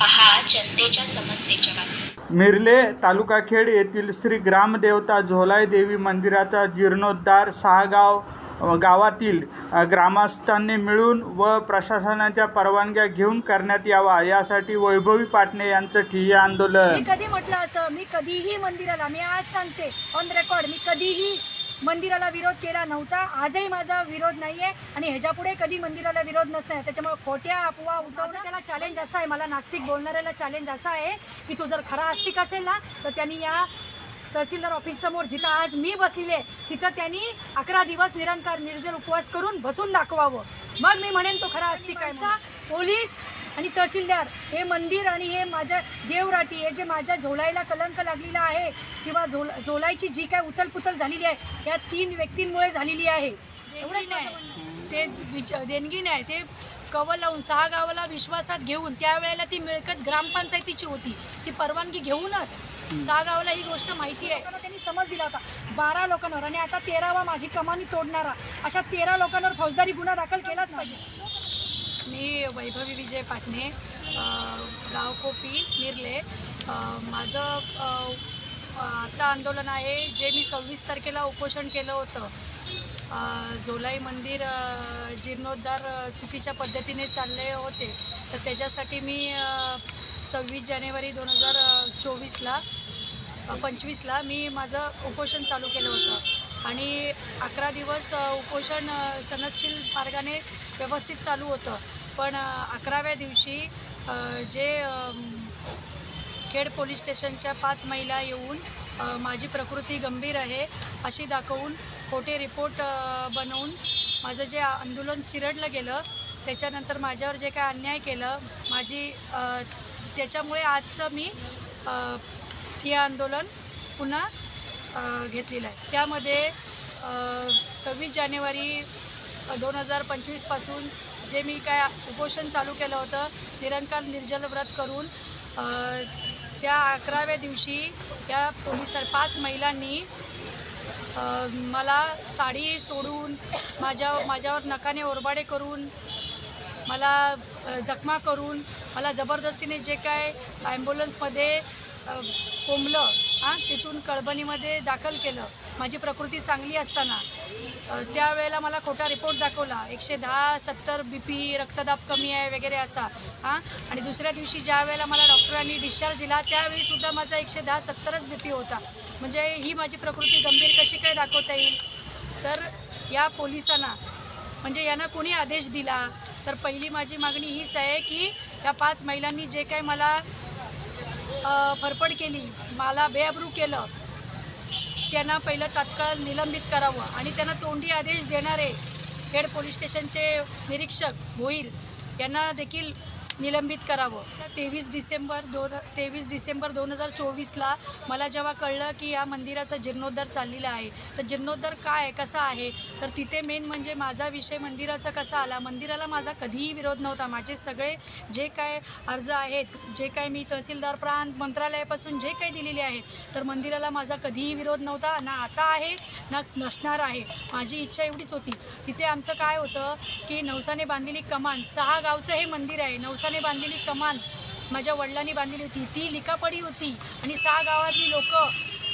पहा जनतेच्या समस्येच्या बातम्या मिरले तालुकाखेड येथील श्री ग्रामदेवता झोलाई देवी मंदिराचा जीर्णोद्धार सहागाव गावातील ग्रामस्थांनी मिळून व प्रशासनाच्या परवानग्या घेऊन करण्यात यावा यासाठी वैभवी पाटणे यांचं ठिय्या मी आंदोलन कधी म्हटलं असं? मी कधीही मंदिराला मी आज सांगते ऑन रेकॉर्ड मी कधीही मंदिराला विरोध केला नव्हता. आजही माझा विरोध नाही आहे आणि ह्याच्यापुढे कधी मंदिराला विरोध नसणार. त्याच्यामुळे खोट्या अफवा उठवणं त्याला चॅलेंज असं आहे. मला नास्तिक बोलणाऱ्याला चॅलेंज असं आहे की तो जर खरा आस्तिक असेल ना तर त्यांनी या तहसीलदार ऑफिससमोर जिथं आज मी बसलेली तिथं त्यांनी अकरा दिवस निरंकार निर्जल उपवास करून बसून दाखवावं. मग मी म्हणेन तो खरा आस्तिक आहे. पोलीस आणि तहसीलदार हे मंदिर आणि हे माझ्या देवराटी हे जे माझ्या झोलाईला कलंक लागलेला आहे किंवा झोल झोलाईची जी काय उथलपुथल झालेली आहे या तीन व्यक्तींमुळे झालेली आहे. एवढंच नाही. ते विच देणगी नाही. ते कवल लावून सहा गावाला विश्वासात घेऊन त्यावेळेला ती मिळकत ग्रामपंचायतीची होती. ती परवानगी घेऊनच. सहा गावाला ही गोष्ट माहिती आहे. त्यांनी समज दिला होता. बारा लोकांवर. आणि आता तेरावा माझी कमानी तोडणारा. अशा तेरा लोकांवर फौजदारी गुन्हा दाखल केलाच पाहिजे. मी वैभवी विजय पाटणे गाव कोपी निर्ले. माझं आता आंदोलन आहे जे मी सव्वीस तारखेला उपोषण केलं होतं. जोलाई मंदिर जीर्णोद्धार चुकीच्या पद्धतीने चालले होते. तर त्याच्यासाठी मी सव्वीस जानेवारी दोन हजार चोवीसला पंचवीसला मी माझं उपोषण चालू केलं होतं. आणि अकरा दिवस उपोषण सनदशील मार्गाने व्यवस्थित चालू होतं. पण अकराव्या दिवशी जे खेड पोलीस स्टेशनच्या पाच महिला येऊन माझी प्रकृती गंभीर आहे अशी दाखवून खोटे रिपोर्ट बनवून माझं जे आंदोलन चिरडलं गेलं त्याच्यानंतर माझ्यावर जे काय अन्याय केलं माझी त्याच्यामुळे आजचं मी हे आंदोलन पुन्हा घेतलेलं आहे. त्यामध्ये सव्वीस जानेवारी दोन हजार पंचवीसपासून जे मी काय उपोषण चालू केलं होतं निरंकार निर्जल व्रत करून त्या अकराव्या दिवशी या पोलीस पाच महिलांनी मला साडी सोडून माझ्या माझ्यावर नकाने ओरबाडे करून मला जखमा करून मला जबरदस्तीने जे काय ॲम्ब्युलन्समध्ये कोंबलं हां तिथून कळबणीमध्ये दाखल केलं. माझी प्रकृती चांगली असताना. त्यावेळेला मला खोटा रिपोर्ट दाखवला. एकशे दहा सत्तर बी पी रक्तदाब कमी आहे वगैरे असा. हां आणि दुसऱ्या दिवशी ज्या वेळेला मला डॉक्टरांनी डिस्चार्ज दिला त्यावेळीसुद्धा माझा एकशे दहा सत्तरच बी पी होता. म्हणजे ही माझी प्रकृती गंभीर कशी काय दाखवता येईल? तर या पोलिसांना म्हणजे यांना कोणी आदेश दिला? तर पहिली माझी मागणी हीच आहे की या पाच महिलांनी जे काही मला फरफड केली मला बेअब्रू केलं. त्यांना पहिलं तात्काळ निलंबित करावं आणि त्यांना तोंडी आदेश देणारे खेड पोलीस स्टेशनचे निरीक्षक भोईर यांना देखील निलंबित करावं. तेवीस डिसेंबर दोन तेवीस डिसेंबर दोन हजार चोवीसला मला जेव्हा कळलं की या मंदिराचा जीर्णोद्धार चाललेला आहे तर जीर्णोद्धार काय कसा आहे? तर तिथे मेन म्हणजे माझा विषय मंदिराचा कसा आला? मंदिराला माझा कधीही विरोध नव्हता. माझे सगळे जे काय अर्ज आहेत जे काय मी तहसीलदार प्रांत मंत्रालयापासून जे काही दिलेले आहेत तर मंदिराला माझा कधीही विरोध नव्हता. ना आता आहे ना नसणार आहे. माझी इच्छा एवढीच होती. तिथे आमचं काय होतं की नवसाने बांधलेली कमान सहा गावचं हे मंदिर आहे. नवसा हाताने बांधलेली कमान माझ्या वडिलांनी बांधलेली होती. ती लिकापडी होती आणि सहा गावातली लोक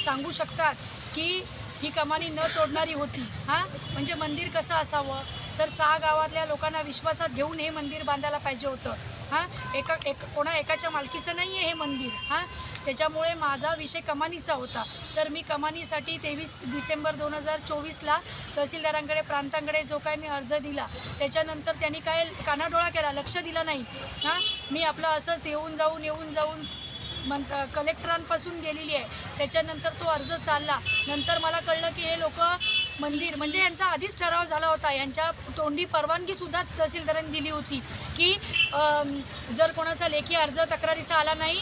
सांगू शकतात की ही कमानी न तोडणारी होती. हां? म्हणजे मंदिर कसं असावं? तर सहा गावातल्या लोकांना विश्वासात घेऊन हे मंदिर बांधायला पाहिजे होतं. हां एका एक कोणा एकाच्या मालकीचं नाही आहे हे मंदिर हां. त्याच्यामुळे माझा विषय कमानीचा होता. तर मी कमानीसाठी तेवीस डिसेंबर दोन हजार चोवीसला तहसीलदारांकडे प्रांतांकडे जो काय मी अर्ज दिला त्याच्यानंतर त्यांनी काय कानाडोळा केला लक्ष दिलं नाही हां. मी आपलं असंच येऊन जाऊन येऊन जाऊन मन कलेक्टरांपासून गेलेली आहे. त्याच्यानंतर तो अर्ज चालला. नंतर मला कळलं की हे लोक मंदिर. म्हणजे यांचा आधीच ठराव झाला होता. यांच्या तोंडी परवानगीसुद्धा तहसीलदारांनी दिली होती की जर कोणाचा लेखी अर्ज तक्रारीचा आला नाही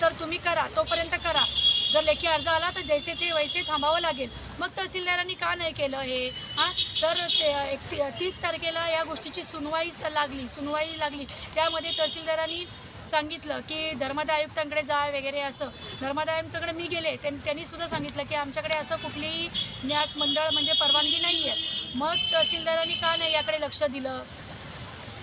तर तुम्ही करा. तोपर्यंत करा. जर लेखी अर्ज आला तर जैसे ते वैसे थांबावं लागेल. मग तहसीलदारांनी का नाही केलं हे? हां? तर ते एक तीस तारखेला या गोष्टीची सुनवाई लागली. सुनवाई लागली. त्यामध्ये तहसीलदारांनी सांगितलं की धर्मदाय आयुक्तांकडे जा वगैरे असं. धर्मदाय आयुक्तांकडे मी गेले त्यां त्यांनी सुद्धा सांगितलं की आमच्याकडे असं कुठलीही न्यास मंडळ म्हणजे परवानगी नाही आहे मग तहसीलदारांनी का नाही याकडे लक्ष दिलं?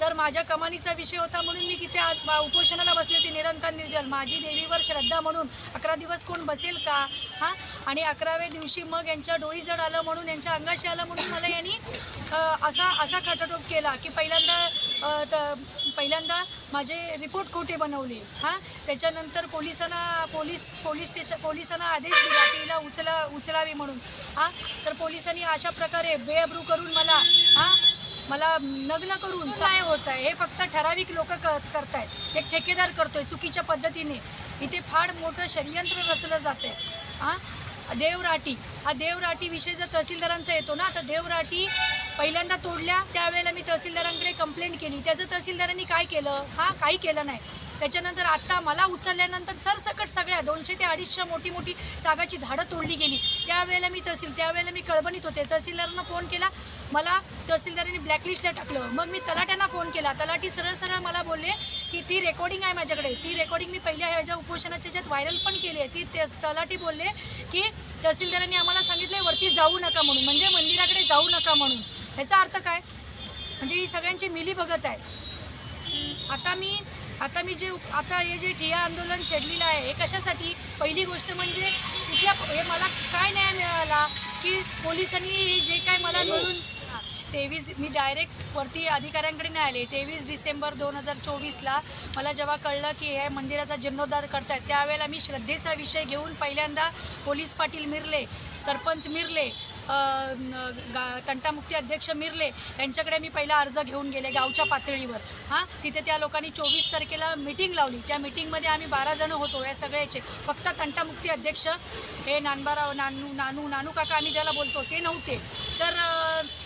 तर माझ्या कमानीचा विषय होता म्हणून मी तिथे उपोषणाला बसले होते. निरंकार निर्जल माझी देवीवर श्रद्धा म्हणून अकरा दिवस कोण बसेल का? हां? आणि अकराव्या दिवशी मग यांच्या डोई जड आलं म्हणून यांच्या अंगाशी आलं म्हणून मला यांनी असा असा खटाटोप केला की पहिल्यांदा पहिल्यांदा माझे रिपोर्ट खोटे बनवले? हां? त्याच्यानंतर पोलिसांना पोलीस पोलीस स्टेशन पोलिसांना आदेश दिला की हिला उचला उचलावी म्हणून. हां? तर पोलिसांनी अशा प्रकारे बेअब्रू करून मला हां मला नग्न करून काय होत आहे. हे फक्त ठराविक लोक करत करतायत. एक ठेकेदार करतोय चुकीच्या पद्धतीने. इथे फार मोठं षडयंत्र रचलं जाते हां देवराटी. हा देवराटी विषय जर तहसीलदारांचा येतो ना तर देवराटी पहिल्यांदा तोडल्या त्यावेळेला मी तहसीलदारांकडे कंप्लेंट केली. त्याचं तहसीलदारांनी काय केलं? हा काही केलं नाही. त्याच्यानंतर आत्ता मला उचलल्यानंतर सरसकट सगळ्या दोनशे ते अडीचशे मोठी मोठी सागाची झाडं तोडली गेली. त्यावेळेला मी तहसील त्यावेळेला मी कळबणीत होते. तहसीलदारांना फोन केला. मला तहसीलदारांनी ब्लॅकलिस्टला टाकलं. मग मी तलाट्यांना फोन केला. तलाठी सरळ सरळ मला बोलले की ती रेकॉर्डिंग आहे माझ्याकडे. ती रेकॉर्डिंग मी पहिल्या ह्याच्या उपोषणाच्या ज्यात व्हायरल पण केली आहे ती ते- तलाठी बोलले की तहसीलदारांनी आम्हाला सांगितलं वरती जाऊ नका म्हणून. म्हणजे मंदिराकडे जाऊ नका म्हणून. ह्याचा अर्थ काय? म्हणजे ही सगळ्यांची मिली बघत आहे. आता मी आता मी जे आता हे जे ठिया आंदोलन छेडलेलं आहे हे कशासाठी? पहिली गोष्ट म्हणजे कुठल्या हे मला काय न्याय मिळाला की पोलिसांनी हे जे काय मला मिळून तेवीस मी डायरेक्ट वरती अधिकाऱ्यांकडे नाही आले. तेवीस डिसेंबर दोन हजार चोवीसला मला जेव्हा कळलं की हे मंदिराचा जीर्णोद्धार करतायत त्यावेळेला मी श्रद्धेचा विषय घेऊन पहिल्यांदा पोलीस पाटील मिरले सरपंच मिरले गा तंटामुक्ती अध्यक्ष मिरले यांच्याकडे मी पहिला अर्ज घेऊन गेले गावच्या पातळीवर. हां तिथे त्या लोकांनी चोवीस तारखेला मिटिंग लावली. त्या मिटिंगमध्ये आम्ही बारा जण होतो या सगळ्याचे. फक्त तंटामुक्ती अध्यक्ष हे नानबाराव नानू नानू नानू काका आम्ही ज्याला बोलतो ते नव्हते. तर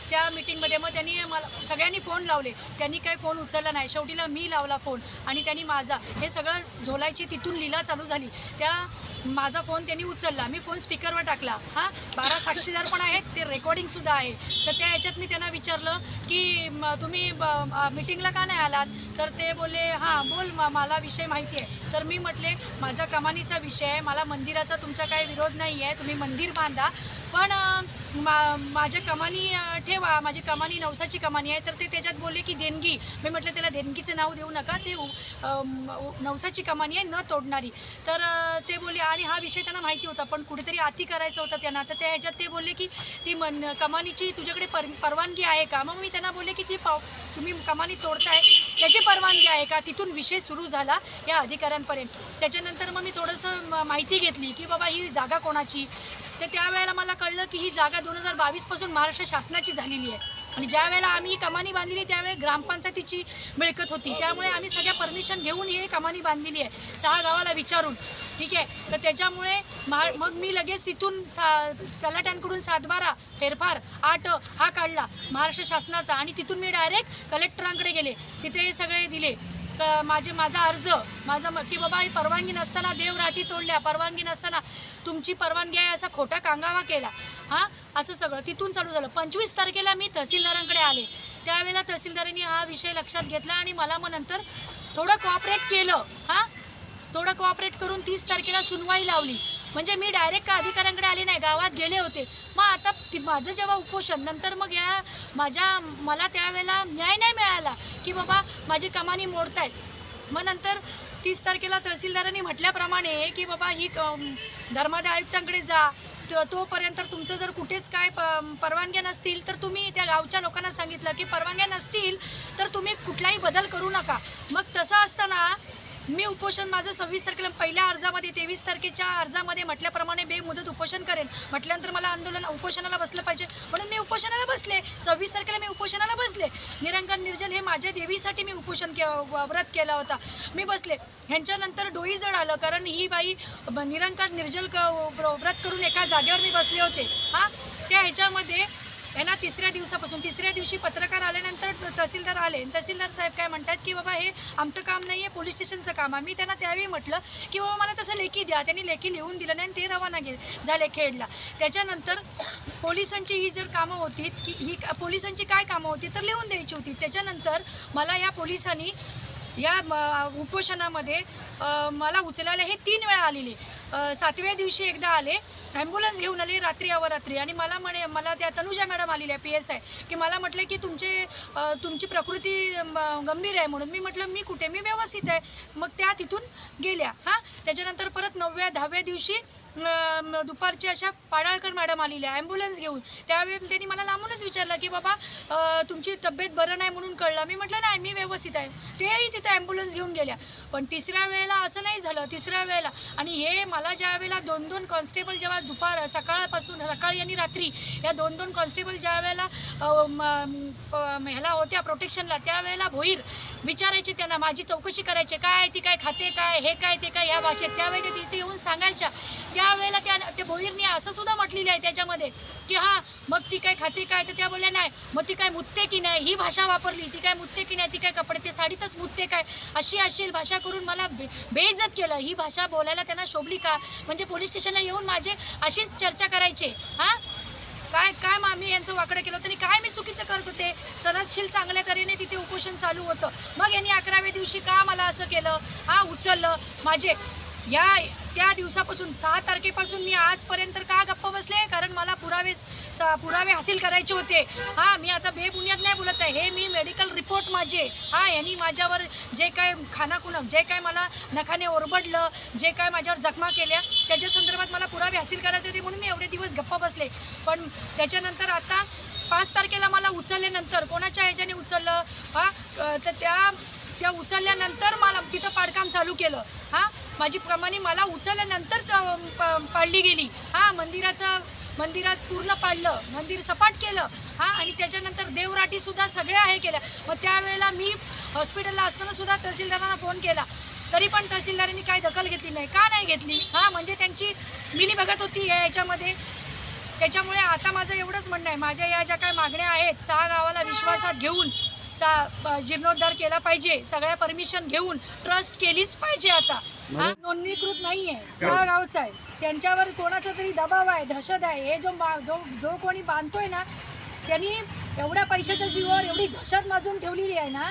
त्या मिटिंगमध्ये मग त्यांनी मला सगळ्यांनी फोन लावले. त्यांनी काही फोन उचलला नाही. शेवटीला मी लावला फोन आणि त्यांनी माझा हे सगळं झोलायची तिथून लीला चालू झाली. त्या माझा फोन त्यांनी उचलला. मी फोन स्पीकरवर टाकला. हां? बारा साक्षीदार पण आहेत ते रेकॉर्डिंगसुद्धा आहे. तर त्या ह्याच्यात मी त्यांना विचारलं की तुम्ही मिटिंगला का नाही आलात? तर ते बोलले हां बोल म- मला विषय माहिती आहे. तर मी म्हटले माझा कमानीचा विषय आहे. मला मंदिराचा तुमचा काही विरोध नाही आहे तुम्ही मंदिर बांधा. पण मा माझ्या कमानी ठेवा. माझी कमानी नवसाची कमानी आहे. तर ते त्याच्यात बोलले की देणगी. मी म्हटलं त्याला देणगीचं नाव देऊ नका. ते नवसाची कमानी आहे न तोडणारी. तर ते बोलले आणि हा विषय त्यांना माहिती होता पण कुठेतरी आती करायचा होता त्यांना. तर त्या ह्याच्यात ते बोलले की ती मन कमानीची तुझ्याकडे पर परवानगी आहे का? मग मी त्यांना बोलले की ती पाव तुम्ही कमानी तोडताय त्याची परवानगी आहे का? तिथून विषय सुरू झाला या अधिकाऱ्यांपर्यंत. त्याच्यानंतर मग मी थोडंसं माहिती घेतली की बाबा ही जागा कोणाची? तर त्यावेळेला मला कळलं की ही जागा दोन हजार बावीसपासून महाराष्ट्र शासनाची झालेली आहे. आणि ज्या वेळेला आम्ही ही कमानी बांधलेली त्यावेळी ग्रामपंचायतीची मिळकत होती. त्यामुळे आम्ही सगळ्या परमिशन घेऊन ही कमानी बांधलेली आहे. सहा गावाला विचारून. ठीक आहे? तर त्याच्यामुळे महा मग मी लगेच तिथून सा तलाट्यांकडून सातबारा फेरफार आठ हा काढला महाराष्ट्र शासनाचा. आणि तिथून मी डायरेक्ट कलेक्टरांकडे गेले. तिथे हे सगळे दिले. माझे माझा अर्ज माझा की बाबा ही परवानगी नसताना देवराठी तोडल्या. परवानगी नसताना तुमची परवानगी आहे असा खोटा कांगावा केला. हां? असं सगळं. तिथून चालू झालं. पंचवीस तारखेला मी तहसीलदारांकडे आले. त्यावेळेला तहसीलदारांनी हा विषय लक्षात घेतला आणि मला मग नंतर थोडं कॉपरेट केलं. हां? थोडं कॉपरेट करून तीस तारखेला सुनवाई लावली. म्हणजे मी डायरेक्ट का अधिकाऱ्यांकडे आले नाही? गावात गेले होते. मग आता ती माझं जेव्हा उपोषण नंतर मग या माझ्या मला त्यावेळेला न्याय नाही मिळाला की बाबा माझी कमानी मोडतायत. मग नंतर तीस तारखेला तहसीलदारांनी म्हटल्याप्रमाणे की बाबा ही क- धर्मादाय आयुक्तांकडे जा. त- तोपर्यंत तुमचं जर कुठेच काय प परवानग्या नसतील तर तुम्ही त्या गावच्या लोकांना सांगितलं की परवानग्या नसतील तर तुम्ही कुठलाही बदल करू नका. मग तसं असताना मी उपोषण माझं सव्वीस तारखेला पहिल्या अर्जामध्ये तेवीस तारखेच्या अर्जामध्ये म्हटल्याप्रमाणे बेमुदत उपोषण करेन. म्हटल्यानंतर मला आंदोलन उपोषणाला बसलं पाहिजे. म्हणून मी उपोषणाला बसले. सव्वीस तारखेला मी उपोषणाला बसले. निरंकन निर्जल हे माझ्या देवीसाठी मी उपोषण के व्रत केला होता. मी बसले. ह्यांच्यानंतर डोई जड आलं कारण ही बाई ब- निरंकार निर्जल क व्रत करून एका जागेवर मी बसले होते. हां? त्या ह्याच्यामध्ये यांना तिसऱ्या दिवसापासून तिसऱ्या दिवशी पत्रकार आल्यानंतर तहसीलदार आले. तहसीलदार साहेब काय म्हणतात की बाबा हे आमचं काम नाही आहे पोलीस स्टेशनचं काम आहे. मी त्यांना त्यावेळी म्हटलं की बाबा मला तसं लेखी द्या. त्यांनी लेखी लिहून दिलं नाही आणि ते रवाना गेले झाले खेडला. त्याच्यानंतर पोलिसांची ही जर कामं होती की ही का- पोलिसांची काय कामं होती तर लिहून द्यायची होती. त्याच्यानंतर मला या पोलिसांनी या म- उपोषणामध्ये मला उचलायला हे तीन वेळा आलेले. सातव्या दिवशी एकदा आले. ॲम्ब्युलन्स घेऊन आली रात्री अवरात्री. आणि मला म्हणे मला त्या तनुजा मॅडम आलेल्या पी एस आय की मला म्हटलं की तुमचे तुमची प्रकृती म, गंभीर आहे म्हणून. मी म्हटलं मी कुठे? मी व्यवस्थित आहे. मग त्या तिथून गेल्या. हां? त्याच्यानंतर परत नवव्या दहाव्या दिवशी दुपारच्या अशा पाडाळकर मॅडम आलेल्या ॲम्ब्युलन्स घेऊन. त्यावेळी त्यांनी मला लांबूनच विचारलं की बाबा तुमची तब्येत बरं नाही म्हणून कळलं. मी म्हटलं नाही मी व्यवस्थित आहे. तेही तिथं ॲम्ब्युलन्स घेऊन गेल्या. पण तिसऱ्या वेळेला असं नाही झालं तिसऱ्या वेळेला. आणि हे मला ज्या वेळेला दोन दोन कॉन्स्टेबल जेव्हा दुपार सकाळपासून सकाळी आणि रात्री या दोन दोन कॉन्स्टेबल ज्या वेळेला ह्याला होत्या प्रोटेक्शनला त्यावेळेला भोईर विचारायचे त्यांना माझी चौकशी करायची काय ती काय खाते काय हे काय ते काय या भाषेत. त्यावेळी ते तिथे येऊन सांगायच्या. त्यावेळेला त्या ते भोईरने असं सुद्धा म्हटलेली आहे त्याच्यामध्ये की हां मग ती काय खाते काय? तर त्या बोलल्या नाही मग ती काय मुत्ते की नाही ही भाषा वापरली ती काय मुत्ते की नाही ती काय कपडे ते साडीतच मुत्ते काय? अशी अशी भाषा करून मला बे बेइज्जत केलं. ही भाषा बोलायला त्यांना शोभली का? म्हणजे पोलीस स्टेशनला येऊन माझे अशीच चर्चा करायचे. हां? काय काय मग आम्ही यांचं वाकडं केलं होतं आणि काय मी चुकीचं करत होते? सनदशील चांगल्या तऱ्हेने तिथे उपोषण चालू होतं. मग यांनी अकराव्या दिवशी का मला असं केलं? हा उचललं. माझे या त्या दिवसापासून सहा तारखेपासून मी आजपर्यंत का गप्प बसले? कारण मला पुरावे स- पुरावे हासिल करायचे होते. हां मी आता बेबुनियाद नाही बोलत आहे. हे मी मेडिकल रिपोर्ट माझे. हां यांनी माझ्यावर जे काय खानाखुना जे काय मला नखाने ओरबडलं जे काय माझ्यावर जखमा केल्या त्याच्या संदर्भात मला पुरावे हासिल करायचे होते म्हणून मी एवढे दिवस गप्पा बसले. पण त्याच्यानंतर आता पाच तारखेला मला उचलल्यानंतर कोणाच्या ह्याच्याने उचललं? हां तर त्या त्या उचलल्यानंतर मला तिथं पाडकाम चालू केलं. हां माझी प्रमाणे मला उचलल्यानंतरच प- पाडली गेली. हां मंदिराचं मंदिरात पूर्ण पाडलं. मंदिर सपाट केलं. हां आणि त्याच्यानंतर देवराटीसुद्धा सगळ्या हे केल्या. मग त्यावेळेला मी हॉस्पिटलला असताना सुद्धा तहसीलदारांना फोन केला. तरी पण तहसीलदारांनी काही दखल घेतली नाही. का नाही घेतली? हां म्हणजे त्यांची मिली बघत होती या याच्यामध्ये. त्याच्यामुळे आता माझं एवढंच म्हणणं आहे. माझ्या या ज्या काय मागण्या आहेत सहा गावाला विश्वासात घेऊन प- जीर्णोद्धार केला पाहिजे. सगळ्या परमिशन घेऊन ट्रस्ट केलीच पाहिजे आता. हा? नोंदणीकृत नाही आहे सहा गावचा आहे. त्यांच्यावर कोणाचा तरी दबाव आहे दहशत आहे. हे जो जो जो कोणी बांधतोय ना त्यांनी एवढ्या पैशाच्या जीवावर एवढी दहशत माजून ठेवलेली आहे ना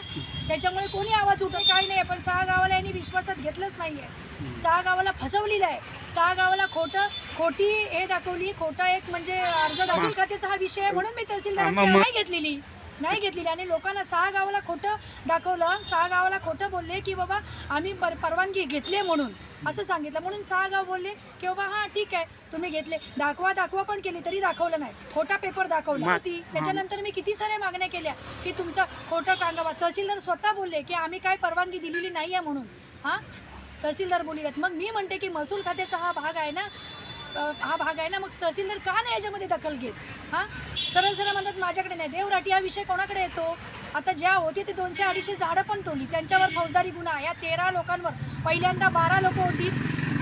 त्याच्यामुळे कोणी आवाज उठत काही नाही. पण सहा गावाला यांनी विश्वासात घेतलंच नाही आहे सहा गावाला फसवलेलं आहे. सहा गावाला खोटं खोटी हे दाखवली. खोटं एक म्हणजे अर्ज दाखल खात्याचा हा विषय आहे म्हणून मी तहसीलदार नाही घेतलेली. नाही घेतलेली. आणि लोकांना सहा गावाला खोटं दाखवलं सहा गावाला खोटं बोलले की बाबा आम्ही पर परवानगी घेतली म्हणून. असं सांगितलं. म्हणून सहा गाव बोलले की बाबा हां ठीक आहे तुम्ही घेतले. दाखवा दाखवा पण केली तरी दाखवलं नाही. खोटा पेपर दाखवला. होती त्याच्यानंतर मी किती साऱ्या मागण्या केल्या की तुमचं खोटं कांगावा तहसीलदार स्वतः बोलले की आम्ही काय परवानगी दिलेली नाही आहे म्हणून. हां? तहसीलदार बोललेत मग मी म्हणते की महसूल खात्याचा हा भाग आहे ना हा भाग आहे ना मग तहसीलदार का नाही याच्यामध्ये दखल घेत? हां? सरळ सरळ म्हणतात माझ्याकडे नाही. देवराठी हा विषय कोणाकडे येतो? आता ज्या होती ते दोनशे अडीचशे झाडं पण तोडली. त्यांच्यावर फौजदारी गुन्हा. या तेरा लोकांवर पहिल्यांदा बारा लोक होती.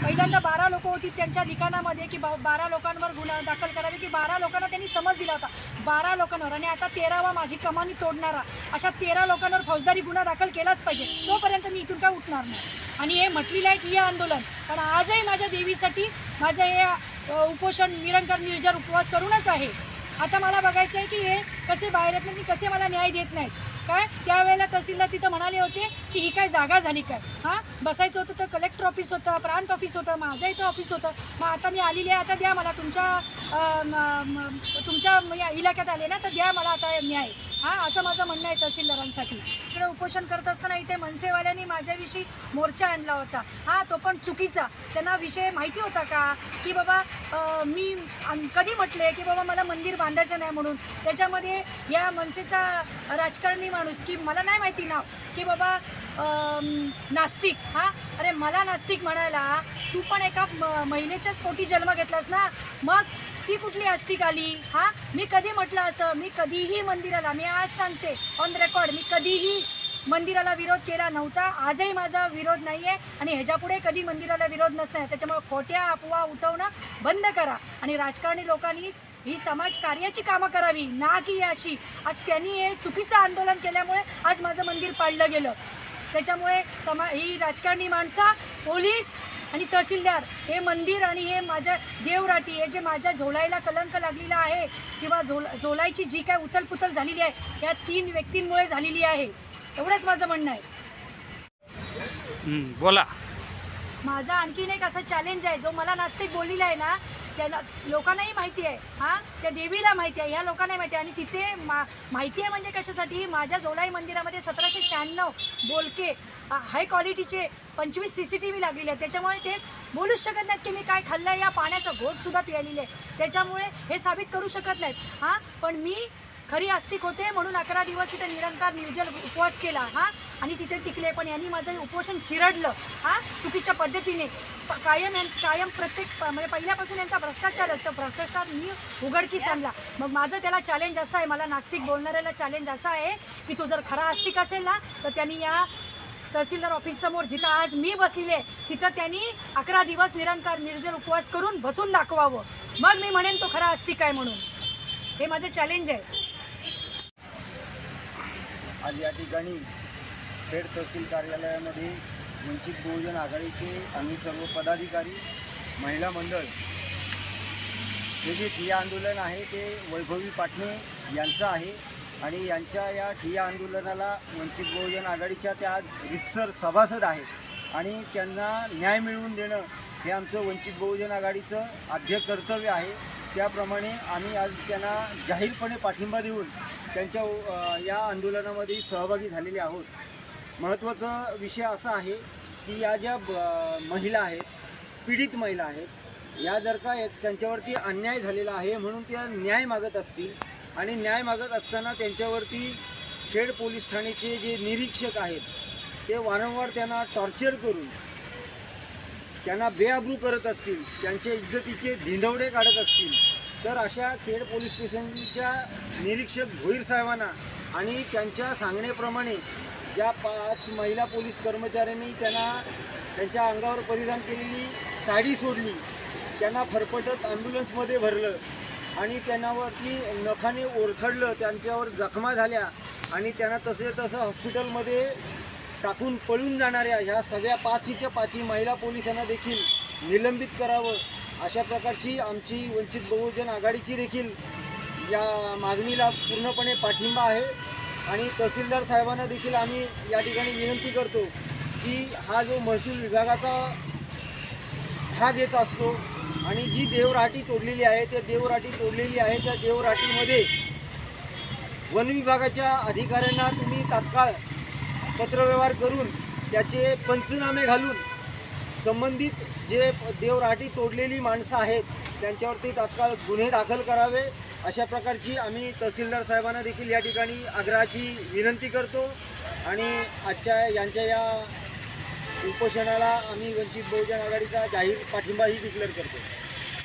पहिल्यांदा बारा लोक होती त्यांच्या लिखाणामध्ये की बा- बारा लोकांवर गुन्हा दाखल करावे की बारा लोकांना त्यांनी समज दिला होता. बारा लोकांवर आणि आता तेरावा माझी कमानी तोडणारा. अशा तेरा लोकांवर फौजदारी गुन्हा दाखल केलाच पाहिजे. तोपर्यंत मी इथून काय उठणार नाही? आणि हे म्हटलेलं आहे की हे आंदोलन. पण आजही माझ्या देवीसाठी माझं हे उपोषण निरंकार निर्जर उपवास करूनच आहे. आता मला बघायचं आहे की हे कसे बाहेर येत नाही कसे मला न्याय देत नाहीत. काय? त्यावेळेला तहसीलदार तिथं म्हणाले होते की ही काय जागा झाली काय? हां? बसायचं होतं तर कलेक्टर ऑफिस होतं प्रांत ऑफिस होतं माझं इथं ऑफिस होतं. मग आता मी आलेली आहे आता द्या मला तुमच्या तुमच्या या इलाक्यात आले ना तर द्या मला आता न्याय. हां? असं माझं म्हणणं आहे तहसीलदारांसाठी. इकडे उपोषण करत असताना इथे मनसेवाल्यांनी माझ्याविषयी मोर्चा आणला होता. हां तो पण चुकीचा. त्यांना विषय माहिती होता का? की बाबा मी कधी म्हटले की बाबा मला मंदिर बांधायचं नाही म्हणून. त्याच्यामध्ये या मनसेचा राजकारणी माणूस की मला नाही माहिती नाव. की बाबा नास्तिक. हां? अरे मला नास्तिक म्हणायला तू पण एका म- महिलेच्याच पोटी जन्म घेतलास ना? मग ती कुठली अस्तिक आली? हां? मी कधी म्हटलं असं? मी कधीही मंदिराला मी आज सांगते ऑन रेकॉर्ड मी कधीही मंदिराला विरोध केला नव्हता. आजही माझा विरोध नाही आहे आणि ह्याच्यापुढे कधी मंदिराला विरोध नसणार. त्याच्यामुळे खोट्या अफवा उठवणं बंद करा. आणि राजकारणी लोकांनी ही समाज कार्याची कामं करावी ना की अशी आज त्यांनी हे चुकीचं आंदोलन केल्यामुळे आज माझं मंदिर पाडलं गेलं. त्याच्यामुळे समा ही राजकारणी माणसं पोलीस आणि तहसीलदार हे मंदिर आणि हे माझ्या देवराटी हे जे माझ्या झोलाईला कलंक लागलेला आहे किंवा झोल झोलाईची जी काय उथलपुथल झालेली आहे या तीन व्यक्तींमुळे झालेली आहे. एवढंच माझं म्हणणं आहे. बोला. माझा आणखीन एक असं चॅलेंज आहे जो मला नास्तिक बोललेला आहे ना त्याला लोकांनाही माहिती आहे. हां? त्या देवीला माहिती आहे. ह्या लोकांनाही माहिती आहे. आणि तिथे मा माहिती आहे म्हणजे कशासाठी? माझ्या जोलाई मंदिरामध्ये सतराशे शहाण्णव बोलके हाय क्वालिटीचे पंचवीस सी सी टी व्ही लागलेले आहेत. त्याच्यामुळे ते बोलूच शकत नाहीत की मी काय खाल्लं आहे या पाण्याचं घोटसुद्धा प्यायलेले आहे. त्याच्यामुळे हे साबित करू शकत नाहीत. हां? पण मी खरी आस्तिक होते म्हणून अकरा दिवस तिथे निरंकार निर्जल उपवास केला हां. आणि तिथे टिकले पण यांनी माझं उपोषण चिरडलं हां चुकीच्या पद्धतीने. कायम कायम प्रत्येक म्हणजे पहिल्यापासून यांचा भ्रष्टाचार असतो. भ्रष्टाचार मी उघडकीस आणला. मग माझं त्याला चॅलेंज असं आहे मला नास्तिक बोलणाऱ्याला चॅलेंज असं आहे की तो जर खरा आस्तिक असेल ना तर त्यांनी या तहसीलदार ऑफिससमोर जिथं आज मी बसलेले आहे, तिथं त्यांनी अकरा दिवस निरंकार निर्जल उपवास करून बसून दाखवावं. मग मी म्हणेन तो खरा आस्तिक आहे म्हणून. हे माझं चॅलेंज आहे. आज या ठिकाणी खेड तहसील कार्यालयामध्ये वंचित बहुजन आघाडीचे आम्ही सर्व पदाधिकारी महिला मंडळ हे जे ठिया आंदोलन आहे ते वैभवी पाटणे यांचं आहे आणि यांच्या या ठिया आंदोलनाला वंचित बहुजन आघाडीच्या त्या आज रितसर सभासद आहेत आणि त्यांना न्याय मिळवून देणं हे आमचं वंचित बहुजन आघाडीचं आद्य कर्तव्य आहे. त्याप्रमाणे आम्ही आज त्यांना जाहीरपणे पाठिंबा देऊन त्यांच्या या आंदोलनामध्ये सहभागी झालेले आहोत. महत्त्वाचा विषय असा आहे की या ज्या ब- महिला आहेत पीडित महिला आहेत या जर का त्यांच्यावरती अन्याय झालेला आहे म्हणून त्या न्याय मागत असतील आणि न्याय मागत असताना त्यांच्यावरती खेड पोलीस ठाण्याचे जे निरीक्षक आहेत ते वारंवार त्यांना टॉर्चर करून त्यांना बेआबरू करत असतील त्यांच्या इज्जतीचे धिंडवडे काढत असतील तर अशा खेड पोलीस स्टेशनच्या निरीक्षक भोईर साहेबांना आणि त्यांच्या सांगण्याप्रमाणे ज्या पाच महिला पोलीस कर्मचाऱ्यांनी त्यांना त्यांच्या अंगावर परिधान केलेली साडी सोडली त्यांना फरफटत ॲम्ब्युलन्समध्ये भरलं आणि त्यांनावरती नखाने ओरखडलं त्यांच्यावर जखमा झाल्या आणि त्यांना तसे तसं हॉस्पिटलमध्ये टाकून पळून जाणाऱ्या ह्या सगळ्या पाचीच्या पाची महिला पोलिसांना देखील निलंबित करावं अशा प्रकारची आमची वंचित बहुजन आघाडीची देखील या मागणीला पूर्णपणे पाठिंबा आहे. आणि तहसीलदार साहेबांना देखील आम्ही या ठिकाणी विनंती करतो की हा जो महसूल विभागाचा भाग येत असतो आणि जी देवराटी तोडलेली आहे त्या देवराटी तोडलेली आहे त्या देवराटीमध्ये वन विभागाच्या अधिकाऱ्यांना तुम्ही तात्काळ पत्रव्यवहार करून त्याचे पंचनामे घालून संबंधित जे देवराठी तोडलेली माणसं आहेत त्यांच्यावरती तात्काळ गुन्हे दाखल करावे. अशा प्रकारची आम्ही तहसीलदार साहेबांना देखील या ठिकाणी आग्रहाची विनंती करतो. आणि आजच्या यांच्या या उपोषणाला आम्ही वंचित बहुजन आघाडीचा जाहीर पाठिंबाही डिक्लेअर करतो.